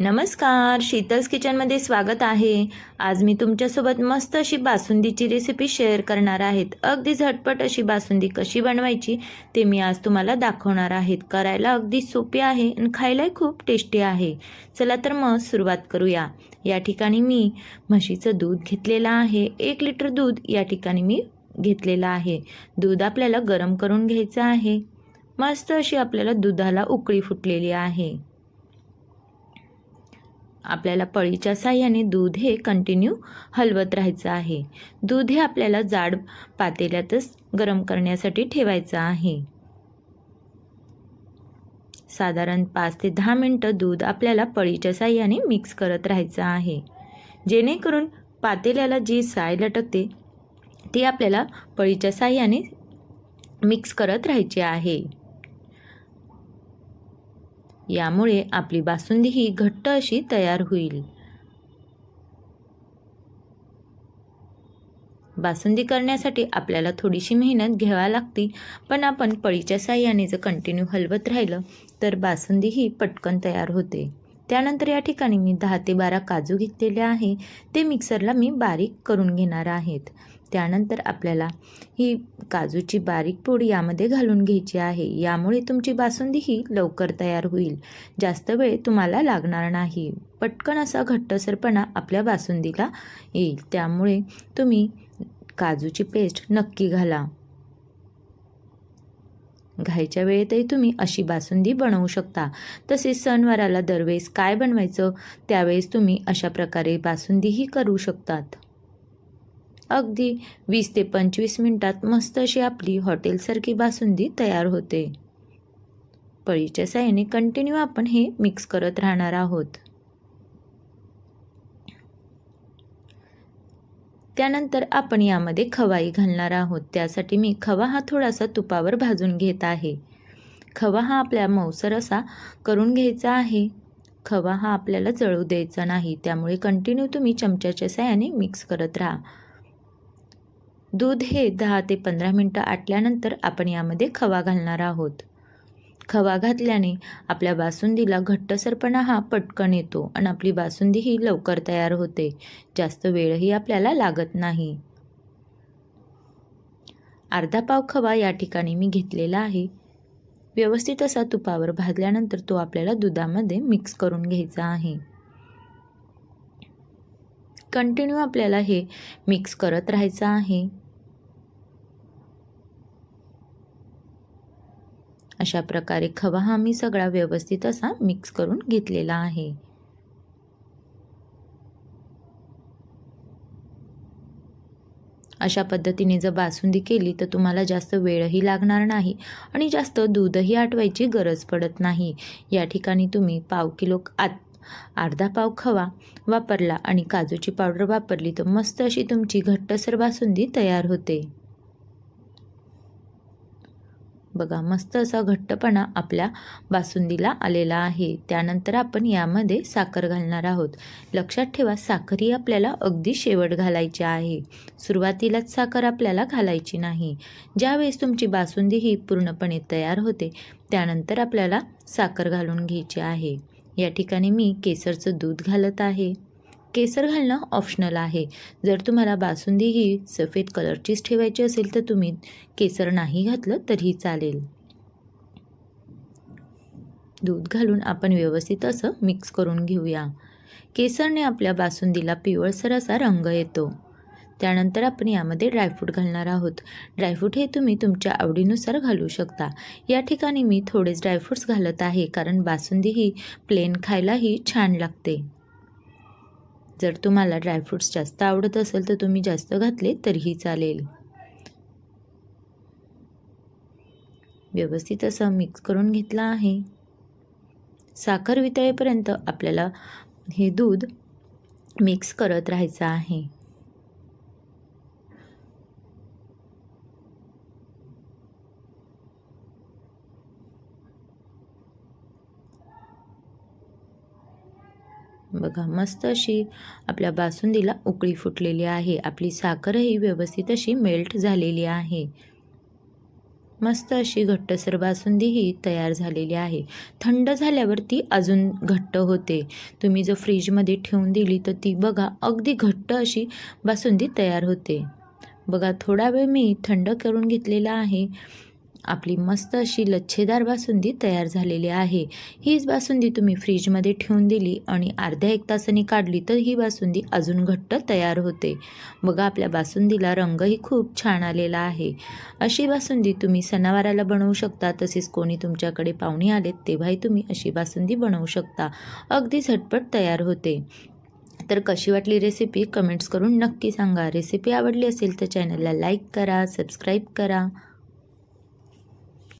नमस्कार शीतल्स किचनमध्ये स्वागत आहे. आज मी तुमच्यासोबत मस्त अशी बासुंदीची रेसिपी शेअर करणार आहेत. अगदी झटपट अशी बासुंदी कशी बनवायची ते मी आज तुम्हाला दाखवणार आहेत. करायला अगदी सोपी आहे आणि खायलाही खूप टेस्टी आहे. चला तर मग सुरुवात करूया. या ठिकाणी मी म्हशीचं दूध घेतलेलं आहे. एक लिटर दूध या ठिकाणी मी घेतलेलं आहे. दूध आपल्याला गरम करून घ्यायचं आहे. मस्त अशी आपल्याला दुधाला उकळी फुटलेली आहे. आपल्याला पळीच्या साह्याने दूध हे कंटिन्यू हलवत राहायचं आहे. दूध हे आपल्याला जाड पातेल्यातच गरम करण्यासाठी ठेवायचं आहे. साधारण पाच ते दहा मिनटं दूध आपल्याला पळीच्या साह्याने मिक्स करत राहायचं आहे. जेणेकरून पातेल्याला जी साय लटकते ती आपल्याला पळीच्या साह्याने मिक्स करत राहायची आहे. यामुळे आपली बासुंदी ही घट्ट अशी तयार होईल. बासुंदी करण्यासाठी आपल्याला थोडीशी मेहनत घ्यावी लागती पण आपण पळीच्या साह्याने जर कंटिन्यू हलवत राहिलं तर बासुंदी ही पटकन तयार होते. त्यानंतर या ठिकाणी मी दहा ते बारा काजू घेतलेले आहे. ते मिक्सरला मी बारीक करून घेणार आहेत. त्यानंतर आपल्याला ही काजूची बारीक पूड यामध्ये घालून घ्यायची आहे. यामुळे तुमची बासुंदी ही लवकर तयार होईल. जास्त वेळ तुम्हाला लागणार नाही. पटकन असा घट्टसरपणा आपल्या बासुंदीला येईल. त्यामुळे तुम्ही काजूची पेस्ट नक्की घाला. घायच्या वेळेतही तुम्ही अशी बासुंदी बनवू शकता. तसेच सणवाराला दरवेळेस काय बनवायचं? त्यावेळेस तुम्ही अशा प्रकारे बासुंदीही करू शकतात. अगदी वीस ते पंचवीस मिनटात मस्त अशी आपली हॉटेलसारखी बासुंदी तयार होते. पळीच्या साह्याने कंटिन्यू आपण हे मिक्स करत राहणार आहोत. त्यानंतर आपण यामध्ये खवाई घालणार आहोत. त्यासाठी मी खवा हा थोडासा तुपावर भाजून घेत आहे. खवा हा आपल्या मौसर असा करून घ्यायचा आहे. खवा हा आपल्याला जळू द्यायचा नाही. त्यामुळे कंटिन्यू तुम्ही चमच्याच्या साह्याने मिक्स करत राहा. दूध हे दहा ते पंधरा मिनटं आटल्यानंतर आपण यामध्ये खवा घालणार आहोत. खवा घातल्याने आपल्या बासुंदीला घट्टसरपणा हा पटकन येतो आणि आपली बासुंदी ही लवकर तयार होते. जास्त वेळही आपल्याला लागत नाही. अर्धा पाव खवा या ठिकाणी मी घेतलेला आहे. व्यवस्थित असा तुपावर भाजल्यानंतर तो आपल्याला दुधामध्ये मिक्स करून घ्यायचा आहे. कंटिन्यू आपल्याला हे मिक्स करत राहायचं आहे. अशा प्रकारे खवा हा मी सगळा व्यवस्थित असा मिक्स करून घेतलेला आहे. अशा पद्धतीने जर बासुंदी केली तर तुम्हाला जास्त वेळही लागणार नाही आणि जास्त दूधही आटवायची गरज पडत नाही. या ठिकाणी तुम्ही पाव किलो आत अर्धा पाव खवा वापरला आणि काजूची पावडर वापरली तर मस्त अशी तुमची घट्टसर बासुंदी तयार होते. बघा मस्त असा घट्टपणा आपल्या बासुंदीला आलेला आहे. त्यानंतर आपण यामध्ये साखर घालणार आहोत. लक्षात ठेवा साखर ही आपल्याला अगदी शेवट घालायची आहे. सुरुवातीलाच साखर आपल्याला घालायची नाही. ज्यावेळेस तुमची बासुंदी ही पूर्णपणे तयार होते त्यानंतर आपल्याला साखर घालून घ्यायची आहे. या ठिकाणी मी केसरचं दूध घालत आहे. केसर घालणं ऑप्शनल आहे. जर तुम्हाला बासुंदी ही सफेद कलरचीच ठेवायची असेल तर तुम्ही केसर नाही घातलं तरीही चालेल. दूध घालून आपण व्यवस्थित असं मिक्स करून घेऊया. केसरने आपल्या बासुंदीला पिवळसर असा रंग येतो. त्यानंतर आपण यामध्ये ड्रायफ्रूट घालणार आहोत. ड्रायफ्रूट हे तुम्ही तुमच्या आवडीनुसार घालू शकता. या ठिकाणी मी थोडेच ड्रायफ्रूट्स घालत आहे कारण बासुंदी ही प्लेन खायलाही छान लागते. जर तुम्हाला ड्रायफ्रूट्स जास्त आवडत असेल तर तुम्ही जास्त घातले तरीही चालेल. व्यवस्थित असं मिक्स करून घेतलं आहे. साखर वितळेपर्यंत आपल्याला हे दूध मिक्स करत राहायचं आहे. बघा मस्त अशी आपल्या बासुंदीला उकळी फुटलेली आहे. आपली साखरही व्यवस्थित अशी मेल्ट झालेली आहे. मस्त अशी घट्टसर बासुंदी ही तयार झालेली आहे. थंड झाल्यावर ती अजून घट्ट होते. तुम्ही जर फ्रीजमध्ये ठेवून दिली तर ती बघा अगदी घट्ट अशी बासुंदी तयार होते. बघा थोडा वेळ मी थंड करून घेतलेला आहे. आपली मस्त अशी लच्छेदार बासुंदी तयार झालेली आहे. हीच बासुंदी तुम्ही फ्रीजमध्ये ठेवून दिली आणि अर्ध्या एक तासाने काढली तर ही बासुंदी अजून घट्ट तयार होते. बघा आपल्या बासुंदीला रंगही खूप छान आलेला आहे. अशी बासुंदी तुम्ही सणावाराला बनवू शकता तसेच कोणी तुमच्याकडे पाहुणे आलेत तेव्हाही तुम्ही अशी बासुंदी बनवू शकता. अगदी झटपट तयार होते. तर कशी वाटली रेसिपी कमेंट्स करून नक्की सांगा. रेसिपी आवडली असेल तर चॅनलला लाईक करा सबस्क्राईब करा.